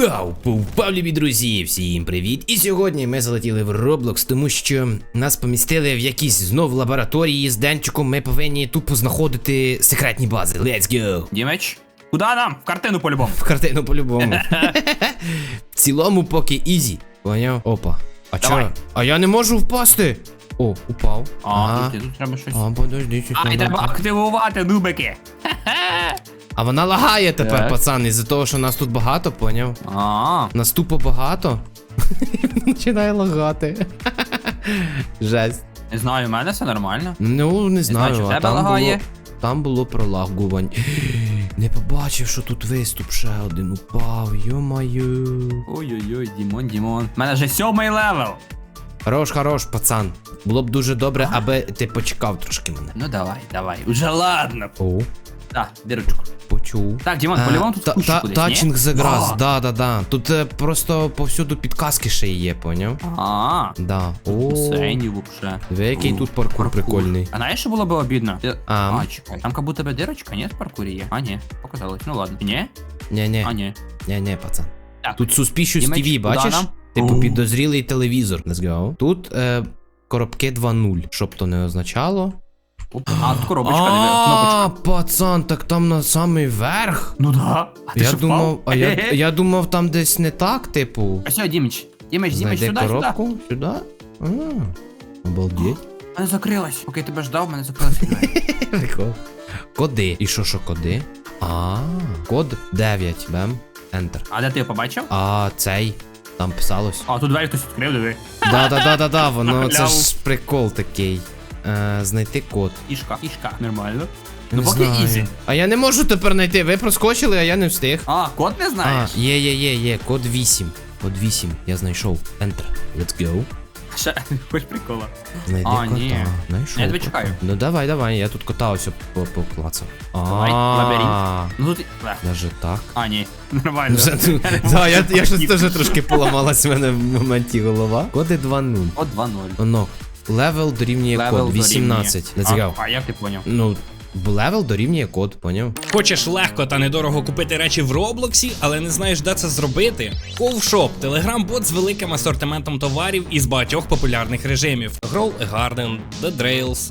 Вау! Повпав, любі друзі! Всім привіт! І сьогодні ми залетіли в Roblox, тому що нас помістили в якісь знов лабораторії з Денчиком. Ми повинні тут познаходити секретні бази. Let's go! Дімеч, куди нам? В картину по-любому. В картину по-любому. В цілому поки ізі. Поняв? Опа. А Давай. чо? А я не можу впасти. О, упав. А, тут, треба щось. А, подожди, щось А, і надо. треба активувати нубики. А вона лагає тепер, Так. пацан, із-за того, що нас тут багато, поняв? А, Нас тупо багато. Починає лагати. Жесть. не знаю, у мене все нормально. Ну, не знаю, чи в а тебе там лагає? було, там було пролагувань. Не побачив, що тут виступ ще один упав, йо-маю. Ой-ой-ой, Дімон, Дімон. У мене вже сьомий левел. Хорош, хорош, пацан. Було б дуже добре, аби ти почекав трошки мене. Ну давай, давай. Уже ладно. О, Так, дірочку. почув. Так, Дімон, Е, по-любому тут та- кущі та- кудись, Тачинг за грас, да, да, да. Тут е, просто повсюду підказки ще є, поняв? А, Да. О, Сені вообще. диви, який тут паркур прикольний. А знаєш, що було б обідно? Ти- А. А, чекай. Там как будто би дирочка, ні, в паркурі є? А, ні, показалось. Ну ладно. Ні? Ні-ні, А, ні. ні-ні, пацан. Так. Тут Suspicious Дімеч, TV, бачиш? нам? Типу підозрілий телевізор. Let's go. Тут е, коробки 2.0, щоб то не означало. Оп, А, тут коробочка, диви, кнопочка. А, пацан, так там на самий верх. Ну да. А ти Я що, думав, впав? а я, я думав, там десь не так, типу. А все, Дімич. Дімич, Дімич, Знайди сюди, сюди. коробку, сюди. А, обалдеть. Мене закрилась. Поки я тебе ждав, мене закрилась. Прикол. Коди. І що, що коди? А, код 9, бем. Enter. А де ти його побачив? А цей. Там писалось. А, тут двері хтось відкрив, диви. Да, да, да, да, да, воно це ж прикол такий. Е, знайти код. Ішка, ішка. Нормально. Не Ну поки знаю. ізі. А я не можу тепер знайти. Ви проскочили, а я не встиг. А, код не А, знаєш? є, є, є, є. Код 8. Код 8. Я знайшов. Enter. Let's go. Ще, хоч прикола. Знайди А, кота. ні. Знайшов. Я тебе кота. чекаю. Ну давай, давай, я тут кота ось по- поклацав. Давай, А, лабіринт. Ну тут... Ле. Даже так. А, ні. Нормально. Вже тут- Да, я, я щось теж трошки поламалась в мене в моменті голова. Коди 2.0. Код 2-0. Воно. Левел дорівнює Левел код 18. Не. А, а як ти поняв? Ну, левел дорівнює код, поняв? Хочеш легко та недорого купити речі в Роблоксі, але не знаєш, де це зробити? Ковшоп телеграм-бот з великим асортиментом товарів із багатьох популярних режимів: Grow a Garden, The Drails,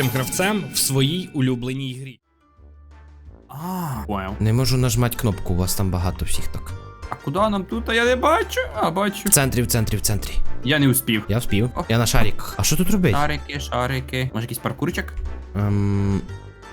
найкрутішим гравцем в своїй улюбленій грі. А, поняв. Не можу нажмати кнопку, у вас там багато всіх так. А куди нам тут? А я не бачу. А, бачу. В центрі, в центрі, в центрі. Я не успів. Я вспів. Я на шариках. А що тут робить? Шарики, шарики. Може якийсь паркурчик? Ем,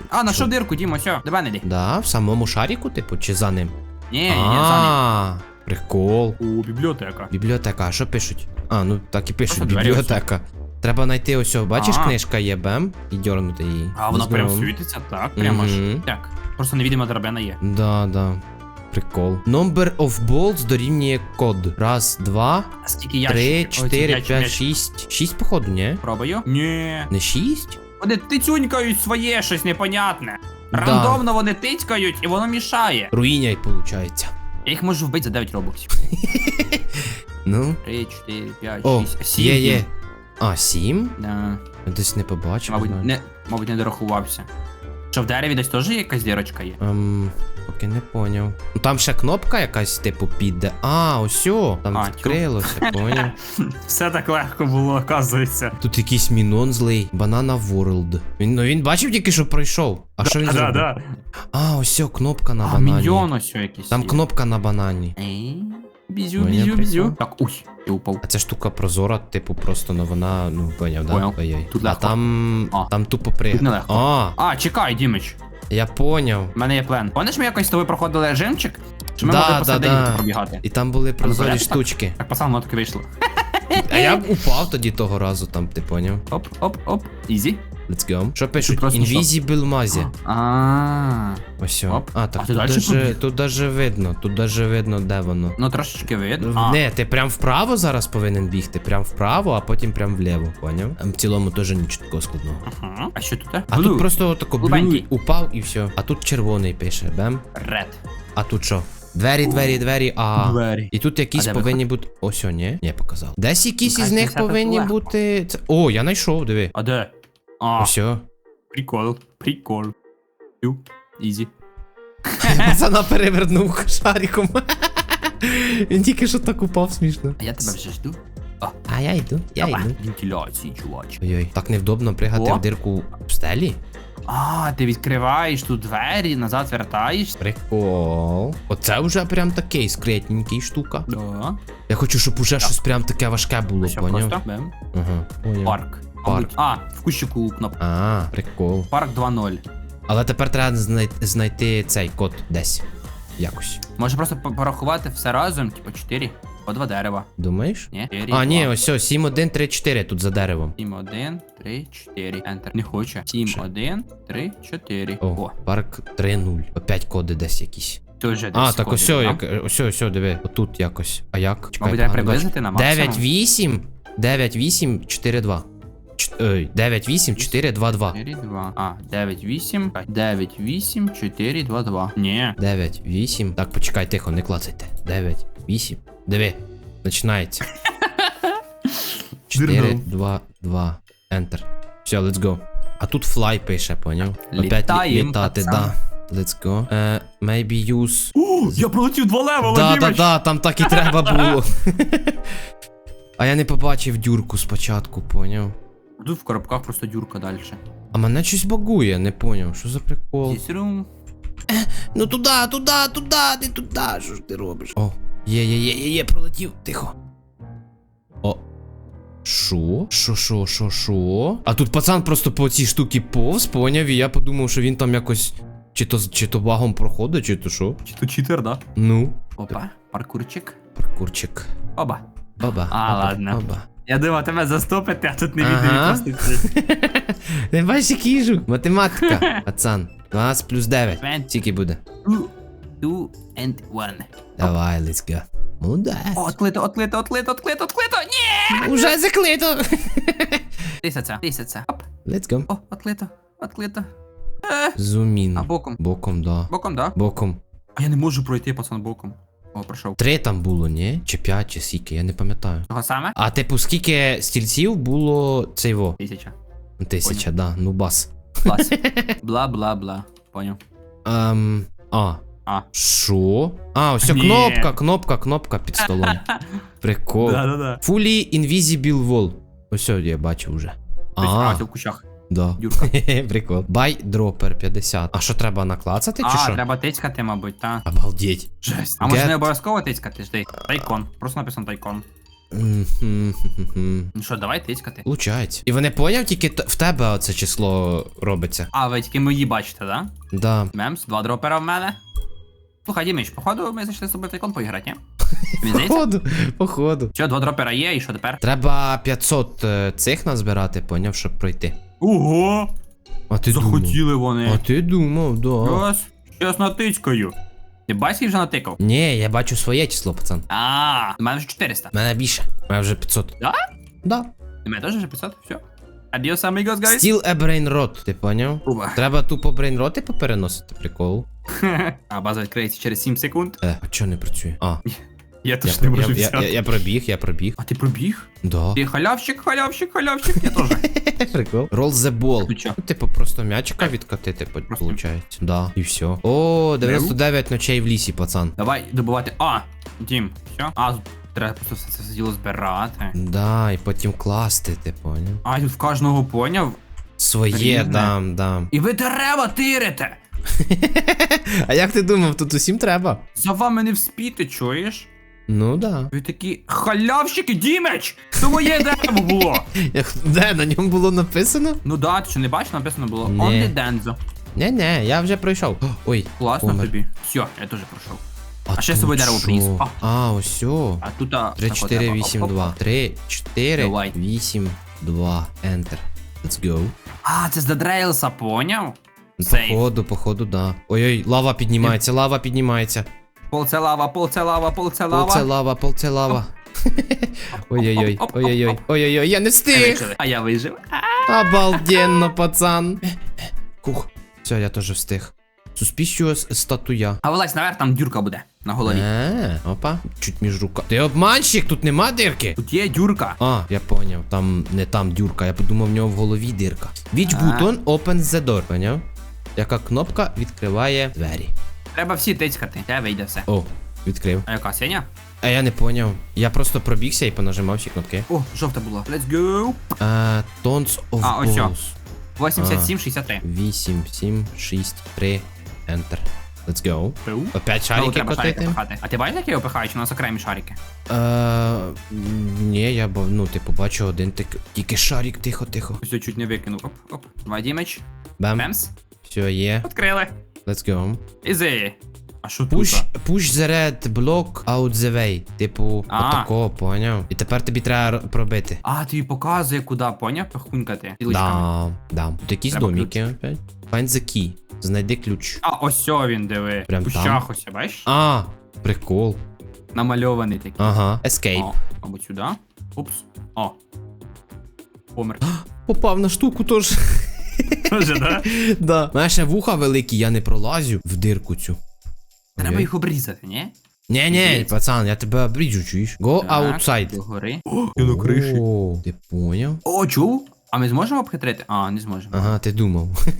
А, знайшов дирку, Дімо, все, до мене йди. да, в самому шарику, типу, чи за ним? Ні, ні, за А, прикол. ним. О, бібліотека. Бібліотека, а що пишуть? А, ну так і пишуть, Просто двері бібліотека. Треба знайти ось, бачиш, А. книжка є бем і дьорнути її. А вона прям світиться, так, прямо ж. Так. Просто невідома драбина є. Да, да. Прикол. Number of bolts дорівнює код. Раз, два, скільки три, чотири, п'ять, шість. Шість, походу, ні? Пробую. Ні. Не шість? Вони тицюнькають своє щось непонятне. Да. Рандомно вони тицькають і воно мішає. Руїняй, получається. Я їх можу вбити за 9 робоксів. Ну. 3, 4, 5, О, 6, 7. є, є. А, сім? Да. Я десь не побачив. Мабуть, не, мабуть, не дорахувався. Що в дереві десь теж є якась дірочка є? Ем, поки не поняв. Ну там ще кнопка якась, типу, піде. А, ось там А, тю. відкрилося, поняв. Все так легко було, оказується. Тут якийсь мінон злий. Банана World. Він, ну він бачив тільки, що пройшов. А що він Да, зробив? да. А, ось о, кнопка на А, банані. мільйон ось якийсь. Там є. кнопка на банані. Ей, Бізю, Ну, бізю, бізю. прикол. Так, уй, я упав. А ця штука прозора, типу, просто ну вона, ну, поняв, да? Поняв. Ой-ой. Тут а легко. там. А. Там тупо при. Тут нелегко. А, А, чекай, Дімич. я поняв. У мене є план. Пам'ятаєш, ми якось з тобою проходили режимчик? Що ми Да, могли да, посередині да. тут пробігати? І там були прозорі порядок так? штучки. Так, пацан, воно таки вийшло. А я б упав тоді того разу, там, ти поняв? Оп, оп, оп, ізі. Let's go. Що пишуть? просто? Invisible Мазі. А. Ось. Оп. А, так А ти тут дальше даже, побіг? тут даже видно, тут даже видно, де воно. Ну трошечки видно. А, Не, ти прям вправо зараз повинен бігти, прям вправо, а потім прям вліво, поняв? Ем, В цілому теж нічого такого складного. Ага. А що тут? А тут просто отако блю упав і все. А тут червоний пише, бем. Ред. А тут що? Двері, двері, двері, а. Двері. І тут якісь А де повинні бути. Ось, о, ні? Ні, показав. Десь якісь із них повинні легко. бути. Це... О, я знайшов, диви. А де? А, Ось. о. прикол, прикол. Ю, ізі. Пацана перевернув шариком. Він тільки що так упав смішно. А я тебе вже жду. А я йду, я Опа. йду. Вентиляції, чувач. Ой-ой, так невдобно пригати О. в дирку в стелі. А, ти відкриваєш тут двері, назад вертаєш. Прикол. Оце вже прям такий скретненький штука. Да. Я хочу, щоб уже щось прям таке важке було, Все поняв? просто. Бем. Ага, поняв. Парк. Парк. А, в кущику кнопка. А, прикол. Парк 2.0. Але тепер треба знай- знайти цей код десь. Якось. Може просто порахувати все разом, типу 4 по 2 дерева. Думаєш? Ні? 4, А, ні, ось ось, 7, 1, 3, 4 тут за деревом. 7, 1, 3, 4. Enter. Не хоче. 7, 1, 3, 4. О, О, парк 3-0. Опять коди десь якісь. дуже А, так ось, сходить, як, ось, ось, диви, отут якось. А як? Мабуть, треба приблизити на максимум. 9, 8, 9, 8, 4, 2. Ч- Ой, 9, 8, 4, 2, 2. 4, 2. А, 9, 8, 9, 8, 4, 2, 2. Ні. 9, 8. Так, почекай, тихо, не клацайте. 9, 8. Диви. Починається. 4, 2, 2. Enter. Все, let's go. А тут fly пише, поняв? Опять лі- Літаєм, літати, пацан. да. Let's go. Е, maybe use. О, я пролетів два левела, Да, да, да, там так і треба було. А я не побачив дюрку спочатку, поняв. Тут в коробках просто дюрка далі. А мене щось багує, не поняв, що за прикол. Здесь рум. Ну туди, туди, туди, не туди, що ж ти робиш? О, є, є, є, є, є, пролетів, тихо. О. Шо? Шо, шо, шо, шо? А тут пацан просто по цій штуці повз, поняв, і я подумав, що він там якось. Чи то, чи то багом проходить, чи то що? Чи то читер, да? Ну, Опа, паркурчик. паркурчик. Оба. Оба. А, оба, ладно. Оба. Я думав, тебе застопити, а тут не Ага. відео просто. Не бачиш, який жук. Математика, пацан. 12 плюс 9. Двадцять. Скільки буде? Two, two and one. Давай, let's go. Молодець. О, отклито, отклито, отклито, отклито, отклито. Ні! Уже заклито. Тисяця, тисяця. Оп. Let's go. О, отклито, отклито. Зумін. А боком. Боком, да. Боком, да? Боком. А я не можу пройти, пацан, боком. О, пройшов. Три там було, ні? Чи п'ять, чи скільки, я не пам'ятаю. Того саме? А типу, скільки стільців було цей во? Тисяча. Тисяча, да, ну бас. Клас. Бла-бла-бла. Поняв. Ем. А. А. Що? А, ось Ні. кнопка, кнопка, кнопка під столом. Прикол. Да-да-да. Fully Invisible Wall. Ось я бачив вже. А, в кущах. Да. Дюрка. Прикол. Dropper 50. А що треба наклацати чи А, що? треба тицькати, мабуть, та. Обалдеть. Жесть. А може Get. не обов'язково тицькати? Жди. Тайкон. Просто написано тайкон. Мгм. Ну що, давай тицькати. Получається. І вони поняв, тільки т- в тебе оце число робиться. А, ви тільки мої бачите, да? Да. Мемс, два дропера в мене. Слухай, Діміч, походу ми зайшли з тобою в тайкон поіграти, ні? Мені здається? Походу, походу. Що, два дропера є, і що тепер? Треба 500 е, цих назбирати, поняв, щоб пройти. Ого! А ти думав? Захотіли А вони. ти думав, да. Ось, щас натичкаю. Ти бачиш, вже натикав? Ні, я бачу своє число, пацан. А, у мене вже 400. У мене більше. У мене вже 500. Да? Да. У мене теж вже 500, все. Adios, amigos, guys. Still a brain rot, ти поняв? Уба. Треба тупо брейнроти попереносити, прикол. А база відкриється через 7 секунд. Е, а чого не працює? А, Я я, теж не можу я, я, взяти. я, я пробіг, я пробіг. А ти пробіг? Да. Ти халявщик, халявщик, халявщик, я теж. Прикол. Roll the ball. Ну типу, просто м'ячика відкатити, получається. Да, і все. О, 99 ночей в лісі, пацан. Давай добувати. А, Дім, все? А, треба просто все це діло збирати. Да, і потім класти, ти поняв? А, тут в кожного поняв. Своє, Різне. дам, дам. І ви дерева тирите! А як ти думав, тут усім треба? За вами не вспіти, чуєш? Ну да. Ви такі халявщики, Дімеч! То моє дерево було! Як- Де на ньому було написано? Ну да, ти що не бачиш, написано було Ні. Only Denzo. Не-не, я вже пройшов. Ой. Класно помер. тобі. Все, я теж пройшов. А ще з тут собою дерево що? приніс. А. А, ось. А тут а, 3, так от 4, треба. 8, Оп, оп. 2. 3, 4, Давай. 8, 2. Enter. Let's go. А, це з Дедрейлса, поняв? Сейф. Походу, походу, да. Ой-ой, лава піднімається, лава піднімається. Пол це лава, пол це лава, пол це лава. Пол це лава, пол це лава. Ой-ой-ой, ой-ой-ой, ой-ой-ой, я не встиг. А я вижив. Обалденно, пацан. Хух, все, я теж встиг. Suspicious статуя. А вилазь наверх, там дюрка буде на голові. Е, опа, чуть між рука. Ти обманщик, тут нема дирки. Тут є дюрка. А, я поняв, там не там дюрка, я подумав, в нього в голові дирка. Which button opens the door, поняв? Яка кнопка відкриває двері. Треба всі тицькати. Те вийде все. О, відкрив. А яка синя? А я не поняв. Я просто пробігся і понажимав всі кнопки. О, жовта була. Let's go. А, tons of А, ось balls. 87-63. 8, 7, 6, 3, enter. Let's go. Пиу. Опять шарики треба шарики котити? пихати. А ти бачиш, як я його пихаю, чи у нас окремі шарики? Е, ні, я бо, ну, типу, бачу один тик, тільки шарик, тихо, тихо. Ось я чуть не викинув. Оп, оп. Два дімеч. Бем. Бемс. Все є. Відкрили. Let's go. Ізи. А що Push, тут? push the red block out the way. Типу, А. отако, поняв? І тепер тобі треба пробити. А, тобі показує, куди, поняв? Стрілочками. Да, да. Тут якісь Треба домики опять. Find the key. Знайди ключ. А, ось він, диви. Прям там? кущах ось, бачиш? А, прикол. Намальований такий. Ага. Escape. О, мабуть, сюди. Упс. О. Помер. Попав на штуку теж. Тоже, да? да. Мене ще вуха великі, я не пролазю в дирку цю. Треба їх обрізати, ні? Ні, ні, пацан, я тебе обріджу, чуєш? Go Так, outside. Догори. О, ти поняв? О, чув? А ми зможемо обхитрити? А, не зможемо. Ага, ти думав.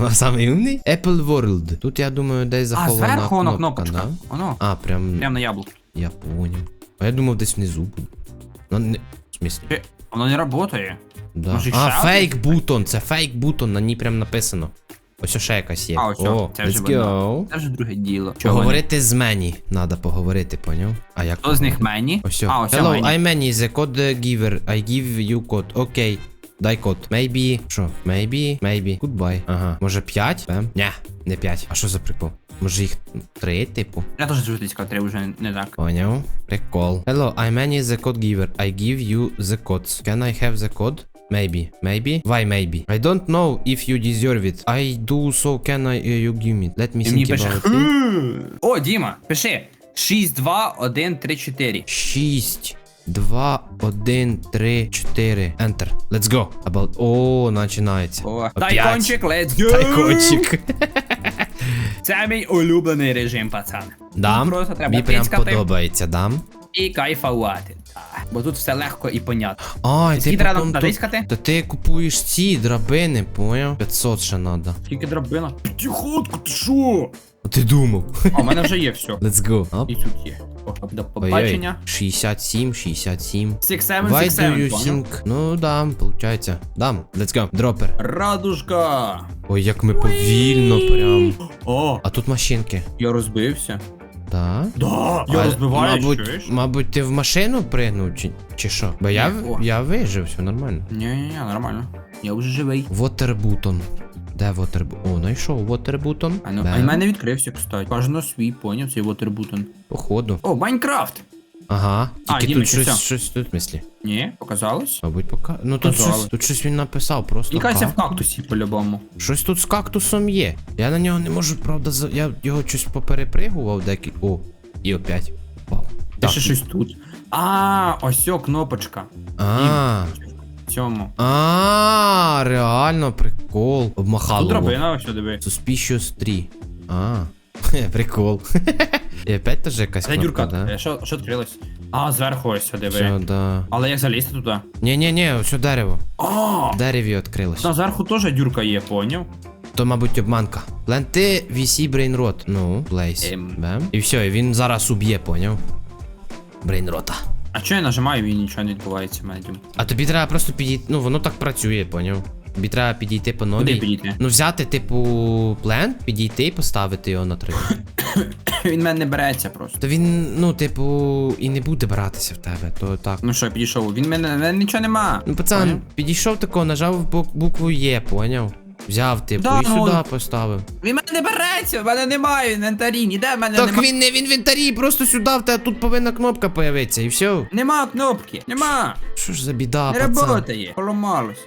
А самий умний? Apple World. Тут я думаю, десь А, захована зверху воно кнопка, кнопочка. да? Воно. А, прям, Прямо на яблуко. я поняв. А я думав десь внизу. буде. Ну, не... В смислі? Воно не працює. Да. може, А, ще фейк бутон, це фейк бутон, на ній прям написано. Ось ще якась є. А, ось, О, це вже let's видно. go. Це вже друге діло. Чого не? Поговорити з мені. Надо поговорити, поняв? А як? Хто з них мені? Ось. А, ось Hello, мені. I'm Manny, the code giver. I give you code. Окей. Дай код. Maybe. Що? Maybe. Maybe. Goodbye. Ага. Може 5? Бем. Ня, не 5. А що за прикол? Може їх 3, типу? Я теж звертиська, треба вже не- так. Поняв. Прикол. Hello, I'm Manny, the code giver. I give you the codes. Can I have the code? Maybe. Maybe? Why maybe? I don't know if you deserve it. I do, so can I uh, you give me? Let me Ти мені think about it. О, Діма, пиши. 6, 2, 1, 3, 4. 6, 2, 1, 3, 4. Enter. Let's go. About... О, починається. О, Опять. тайкончик, let's go! Тайкончик. Це мій улюблений режим, пацан. Дам. Тут Просто треба Мені прям тицькати подобається, да? і кайфувати. Бо тут все легко і понятно. А, і ти треба потім тут- натискати? Та ти купуєш ці драбини, поняв? 500 ще надо. Скільки драбина? П'ятихатку, ти що? А ти думав? А, у мене вже є все. Let's go. Оп. І тут є. О, До побачення. 67, 67. 6-7, Why do you think? Ну, дам, получається. Дам. Let's go. Дропер. Радужка. Ой, як ми повільно прям. О, А тут машинки. я розбився. Да? Да, я розбиваю, мабуть, чуєш? мабуть, ти в машину пригнув, чи, чи що? Бо я, Ні, о. я вижив, все нормально. Ні-ні-ні, нормально. Я вже живий. Water button. Де water button? О, знайшов water button. А, ну, Бем. а й мене відкрився, кстати. Кожен свій, поняв, цей вотербутон. Походу. О, Майнкрафт! Ага. А, Тільки Діма, тут щось, все? щось тут в мислі. Ні, показалось? Мабуть, пока. Ну тут Казали. щось, тут щось він написав, просто. Лікайся в как- кактусі по-любому. Щось тут з кактусом є. Я на нього не можу, правда, за... я його щось поперепригував декі. О, і опять. Вау. Та ще щось тут. А, ось о, кнопочка. А, В цьому. а, реально прикол. Тут Обмахало. драбина, ось диви. Suspicious 3. А, хе, прикол. І опять теж якась Це кнопка, дюрка. да? Е, Що, що відкрилось? А, зверху ось диви. Все, да. Але як залізти туди? Ні-ні-ні, все дерево. А, дереві відкрилось. там зверху теж дюрка є, поняв? То, мабуть, обманка. Пленти VC Brainrot. Ну, place. Ем. Бем. І все, і він зараз уб'є, поняв? Брейнрота. А чого я нажимаю і нічого не відбувається, медіум? А тобі треба просто підійти. Ну, воно так працює, поняв? Тобі треба підійти по новій. Куди підійти? Ну, взяти, типу, плент, підійти і поставити його на три. Він в мене не береться просто. То він, ну, типу, і не буде братися в тебе, то так. Ну що, підійшов. Він в мене, в мене нічого нема. Ну, пацан, Поняв? підійшов тако, нажав бу- букву Є, поняв? Взяв, типу, Да, і ну, сюди поставив. Він в мене не береться, в мене немає інвентарі, ніде в мене Так нема. він не в інвентарі, просто сюди в тебе тут повинна кнопка появитися, і все. Нема кнопки, нема. Що ж за біда, Не пацан? работає. Поламалось.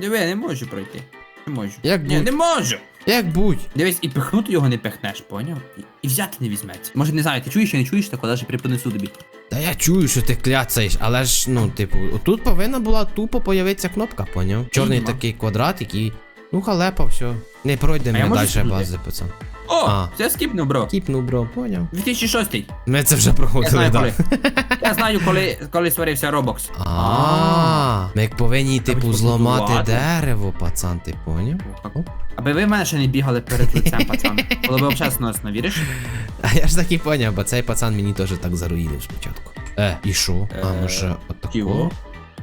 Диви, я не можу пройти. Не можу. Як Ні, будь? не можу. Як будь. Дивись, і пихнути його не пихнеш, поняв? І, і взяти не візьметься. Може, не знаю, ти чуєш чи не чуєш, так даже припонесу тобі. Та я чую, що ти кляцаєш, але ж, ну, типу, тут повинна була тупо появитися кнопка, поняв? Чорний нема. такий квадрат, який. Ну, халепа, все. Не пройдемо А я ми можу далі бази, пацан. О, А. це скіпнув, бро. Кіпнув, бро, поняв. 2006. Ми це вже Я проходили, знаю, так. коли. Я знаю, коли, коли створився Roblox. А, ми як повинні, типу, зламати побудувати. дерево, пацан, ти поняв? Оп. Аби ви в мене ще не бігали перед лицем, пацан. Було б обчесно, віриш? А я ж так і поняв, бо цей пацан мені теж так заруїнив спочатку. Е, і що? А Е, може отако? ківо?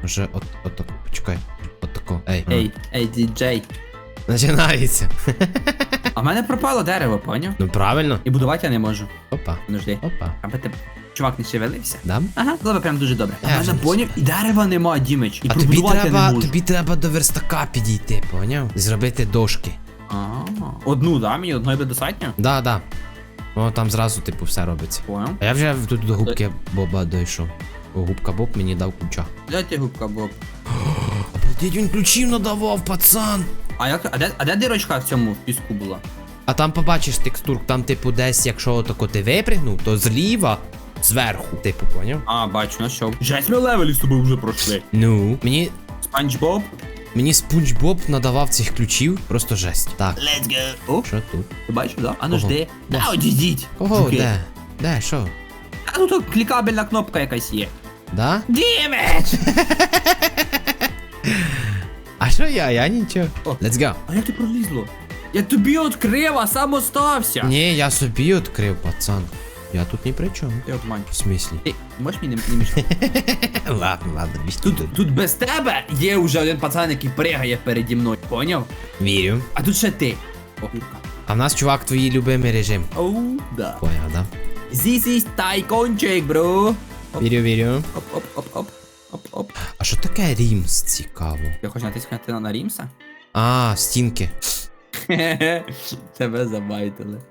Може от, отако, почекай. Отако. Ей. Ей, ей, діджей. Починається. А в мене пропало дерево, поняв? Ну правильно. І будувати я не можу. Опа. Ну жди. Опа. Аби ти чувак не шевелився. Дам? Ага, було б прям дуже добре. А в мене поняв, і дерева нема, Дімич. І А тобі пробудувати я не треба, можу. тобі треба до верстака підійти, поняв? Зробити дошки. А, Одну, да? Мені одної буде достатньо? Да, да. О, там зразу, типу, все робиться. Поняв. А я вже тут до губки Боба дійшов. О, губка Боб мені дав ключа. Дайте губка, Боб. Обалдеть, він ключів надавав, пацан. А як, а де, а де дирочка в цьому в піску була? А там побачиш текстур, там, типу, десь, якщо отако ти випригнув, то зліва, зверху, типу, поняв? А, бачу, що. Жесть ми левелі з тобою вже пройшли. Ну, мені. Спанч Боб. Мені Спунч Боб надавав цих ключів, просто жесть. Так, Let's go. О, що тут? ти бачиш, да? А ну Кого? жди. Де? Да, одійдіть. Кого? Жуки. Де? Де, що? А ну тут клікабельна кнопка якась є. Да? Дімеч! А що я? Я нічого. О. Let's go. А як ти пролізло? Я тобі відкрив, а сам остався. Ні, я собі відкрив, пацан. Я тут ні при чому. Ти обмань. В смислі? Ти можеш мені не, не мішати? ладно, ладно, більш Тут, тут без тебе є вже один пацан, який пригає переді мною, поняв? Вірю. А тут ще ти. О, курка. А в нас, чувак, твій любимий режим. Оу, да. Поняв, да? This is тайкончик, бро. Оп, Вірю, вірю. оп, оп, оп, оп, що таке Рімс цікаво? Ти хочеш натискати на, Рімса? А, стінки. Тебе забайтили.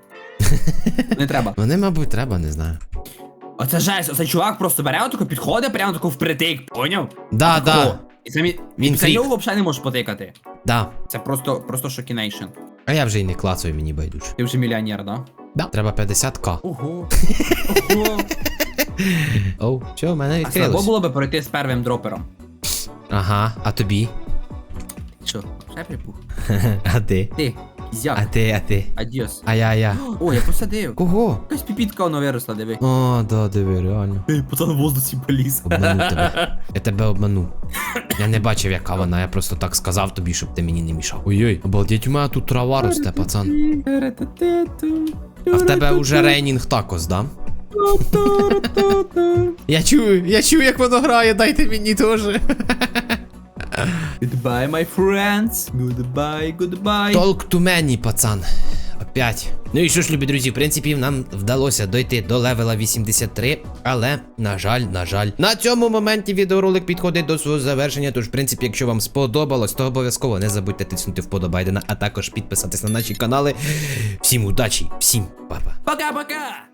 Не треба. Вони, мабуть, треба, не знаю. Оце жесть, оцей чувак просто бере отако, підходить прямо тако впритик, поняв? Да, да. І самі... Він за фрік. взагалі не можеш потикати. Да. Це просто, просто шокінейшн. А я вже й не клацаю, мені байдуже. Ти вже мільйонер, да? Да. Треба 50к. Ого. Ого. Оу, що, в мене А слабо відкрилось. було би пройти з первим дропером. Ага, а тобі? Що? Припух? А ти? Ти, А зяк, ти, а ти? адіос. А я, я. О, я посадив. Кого? Якась піпітка воно виросла, диви. О, да, диви, реально. Ей, пацан в воздусі поліз. Обманув тебе. Я тебе обманув. Я не бачив, яка вона, я просто так сказав тобі, щоб ти мені не мішав. Ой-ой, обалдеть, у мене тут трава росте, пацан. А в тебе вже рейнінг такос, да? Я чую, я чую, як воно грає, дайте мені теж. Goodbye, my friends. Goodbye, goodbye. Talk to many, пацан. Опять. Ну і що ж, любі друзі, в принципі, нам вдалося дойти до левела 83, але, на жаль, на жаль, на цьому моменті відеоролик підходить до свого завершення. Тож, в принципі, якщо вам сподобалось, то обов'язково не забудьте тиснути вподобайдена, а також підписатись на наші канали. Всім удачі, всім па-па. Пока-пока.